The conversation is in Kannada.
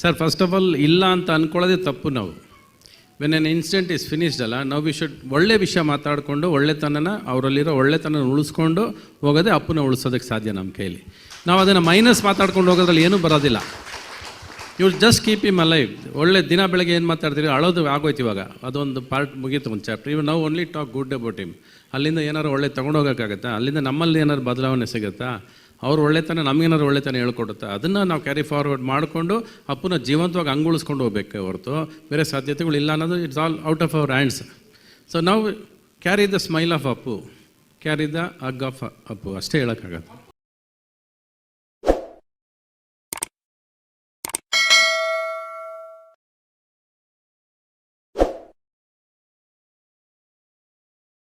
ಸರ್ ಫಸ್ಟ್ ಆಫ್ ಆಲ್ ಇಲ್ಲ ಅಂತ ಅಂದ್ಕೊಳ್ಳೋದೇ ತಪ್ಪು ನಾವು when an incident is finished ಅಲ್ಲ ನಾವು ವಿ ಶುಡ್ ಒಳ್ಳೆ ವಿಷಯ ಮಾತಾಡಿಕೊಂಡು ಒಳ್ಳೆತನನ ಅವರಲ್ಲಿರೋ ಒಳ್ಳೆತನ ಉಳಿಸ್ಕೊಂಡು ಹೋಗೋದೇ ಅಪ್ಪನ ಉಳಿಸೋದಕ್ಕೆ ಸಾಧ್ಯ ನಮ್ಮ ಕೈಲಿ ನಾವು ಅದನ್ನು ಮೈನಸ್ ಮಾತಾಡ್ಕೊಂಡು ಹೋಗೋದ್ರಲ್ಲಿ ಏನೂ ಬರೋದಿಲ್ಲ you just keep him alive ಒಳ್ಳೆ ದಿನ ಬೆಳಗ್ಗೆ ಏನು ಮಾತಾಡ್ತೀರಿ ಅಳೋದು ಆಗೋಯ್ತು ಇವಾಗ ಅದೊಂದು ಪಾರ್ಟ್ ಮುಗೀತು ಒಂದು ಚಾಪ್ಟರ್ ಇವ್ ನಾವು only talk good about him ಅಲ್ಲಿಂದ ಏನಾರು ಒಳ್ಳೆ ತೊಗೊಂಡೋಗೋಕ್ಕಾಗತ್ತಾ ಅಲ್ಲಿಂದ ನಮ್ಮಲ್ಲಿ ಏನಾರು ಬದಲಾವಣೆ ಸಿಗುತ್ತಾ ಅವ್ರು ಒಳ್ಳೆತನ ನಮಗೇನಾದ್ರು ಒಳ್ಳೆತನ ಹೇಳ್ಕೊಡುತ್ತೆ? ಅದನ್ನು ನಾವು ಕ್ಯಾರಿ ಫಾರ್ವರ್ಡ್ ಮಾಡಿಕೊಂಡು ಅಪ್ಪನ ಜೀವಂತವಾಗಿ ಅಂಗುಳಿಸ್ಕೊಂಡು ಹೋಗ್ಬೇಕು ಹೊರತು, ಬೇರೆ ಸಾಧ್ಯತೆಗಳು ಇಲ್ಲ ಅನ್ನೋದು it's all out of our hands so ನಾವು carry the smile of Appu carry the hug of Appu ಅಷ್ಟೇ ಹೇಳೋಕ್ಕಾಗತ್ತೆ